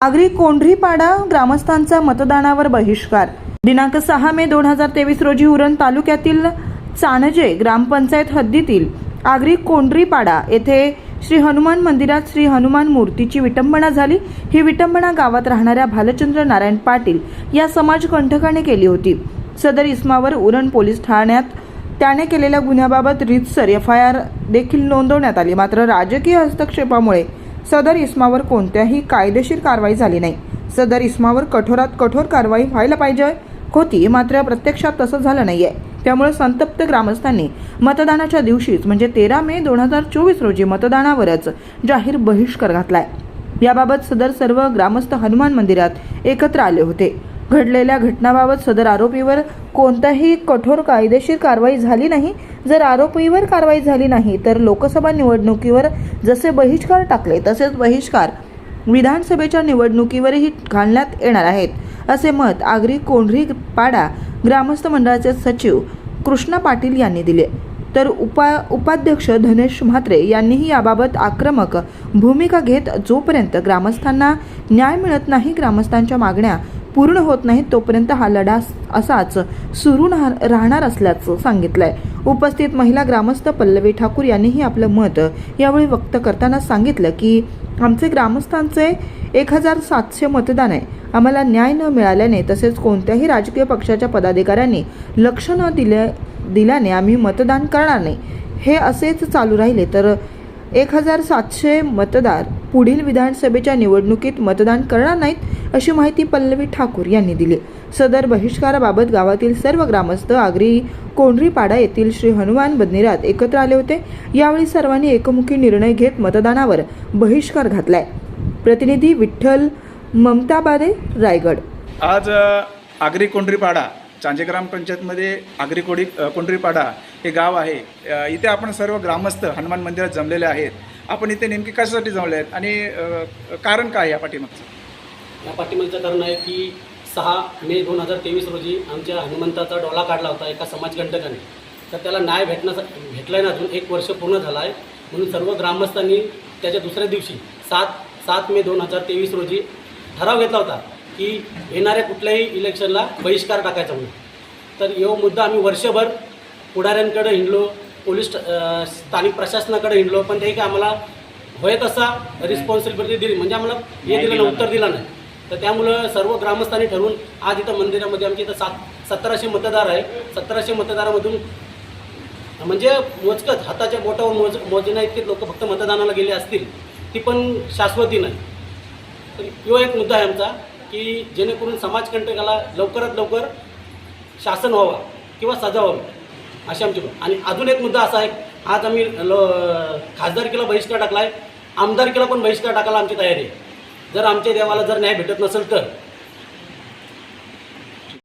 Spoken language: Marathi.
आगरी कोंढरीपाडा ग्रामस्थांचा मतदानावर बहिष्कार. दिनांक सहा मे दोन हजार तेवीस रोजी उरण तालुक्यातील चाणजे ग्रामपंचायत हद्दीतील आगरी कोंढरीपाडा येथे श्री हनुमान मंदिरात श्री हनुमान मूर्तीची विटंबना झाली. ही विटंबना गावात राहणाऱ्या भालचंद्र नारायण पाटील या समाजकंठकाने केली होती. सदर इस्मावर उरण पोलीस ठाण्यात त्याने केलेल्या गुन्ह्याबाबत रितसर एफ आय आर देखील नोंदवण्यात आली. मात्र राजकीय हस्तक्षेपामुळे सदर इस्मावर कोणत्याही कायदेशीर कारवाई झाली नाही. सदर इस्मावर कठोरात कठोर कारवाई व्हायला पाहिजे. होती मात्र प्रत्यक्षात तसं झालं नाही आहे त्यामुळे संतप्त ग्रामस्थांनी मतदानाच्या दिवशीच म्हणजे तेरा मे दोन हजार चोवीस रोजी मतदानावरच जाहीर बहिष्कार घातलाय. याबाबत सदर सर्व ग्रामस्थ हनुमान मंदिरात एकत्र आले होते. घडलेल्या घटनाबाबत सदर आरोपीवर कोणताही कठोर कायदेशीर कारवाई झाली नाही. जर आरोपीवर कारवाई झाली नाही तर लोकसभा निवडणुकीवर जसे बहिष्कार टाकले तसेच बहिष्कार विधानसभेच्या निवडणुकीवरही घालण्यात येणार आहेत असे मत आगरी कोंढरी पाडा ग्रामस्थ मंडळाचे सचिव कृष्णा पाटील यांनी दिले. तर उपा उपाध्यक्ष धनेश म्हात्रे यांनीही याबाबत आक्रमक भूमिका घेत जोपर्यंत ग्रामस्थांना न्याय मिळत नाही ग्रामस्थांच्या मागण्या पूर्ण होत नाहीत तोपर्यंत हा लढा असाच सुरू राहणार असल्याचं सांगितलंय. उपस्थित महिला ग्रामस्थ पल्लवी ठाकूर यांनीही आपलं मत यावेळी व्यक्त करताना सांगितलं की आमचे ग्रामस्थांचे एक हजार सातशे मतदान आहे. आम्हाला न्याय न मिळाल्याने तसेच कोणत्याही राजकीय पक्षाच्या पदाधिकाऱ्यांनी लक्ष न दिल्या दिल्याने आम्ही मतदान करणार नाही. हे असेच चालू राहिले तर एक हजार सातशे मतदार पुढील विधानसभेच्या निवडणुकीत मतदान करणार नाहीत. अशी माहिती पल्लवी ठाकूर यांनी दिली. सदर बहिष्काराबाबत गावातील सर्व ग्रामस्थ आगरी कोंढरीपाडा येथील श्री हनुमान बदनिरात एकत्र आले होते. यावेळी सर्वांनी एकमुखी निर्णय घेत मतदानावर बहिष्कार घातलाय. प्रतिनिधी विठ्ठल ममताबादे रायगड. आज आगरी कोंढरीपाडा चांजे ग्रामपंचायतमध्ये आगरी कोडी कोंढरीपाडा हे गाव आहे. इथे आपण सर्व ग्रामस्थ हनुमान मंदिरात जमलेले आहेत. आपण इथे नेमके कशासाठी जमले आहेत आणि कारण काय या पाठीमागचं? या पाठीमागचं कारण आहे की सहा मे दोन हजार तेवीस रोजी आमच्या हनुमंताचा डोला काढला होता एका समाजकंटकाने तर त्याला न्याय भेटण्याचा भेटला नाही अजून एक वर्ष पूर्ण झाला आहे म्हणून सर्व ग्रामस्थांनी त्याच्या दुसऱ्या दिवशी सात सात मे दोन हजार तेवीस रोजी ठराव घेतला होता की येणाऱ्या कुठल्याही इलेक्शनला बहिष्कार टाकायचा म्हणून. तर यो मुद्दा आम्ही वर्षभर पुढाऱ्यांकडे हिंडलो पोलीस स्थानिक प्रशासनाकडे हिंडलो पण ते काही आम्हाला होय तसा रिस्पॉन्सिबिलिटी दिली. म्हणजे आम्हाला हे दिलं उत्तर दिलं नाही. तर त्यामुळं सर्व ग्रामस्थांनी ठरवून आज इथं मंदिरामध्ये आमच्या इथं सात सतराशे मतदार आहे. सतराशे मतदारामधून म्हणजे मोजकत हाताच्या बोटावर मोज मोजण्या इतके लोक फक्त मतदानाला गेले असतील ती पण शाश्वती नाही. तर यो एक मुद्दा आहे आमचा की जेणेकरून समाजकंटकाला लवकरात लवकर शासन व्हावा किंवा सजा व्हावी अशी आमची आणि अजून एक मुद्दा असा आहे आज आम्ही ल खासदारकीला बहिष्कार टाकला आहे आमदारकीला पण बहिष्कार टाकायला आमची तयारी आहे. जर आमच्या देवाला जर न्याय भेटत नसेल तर.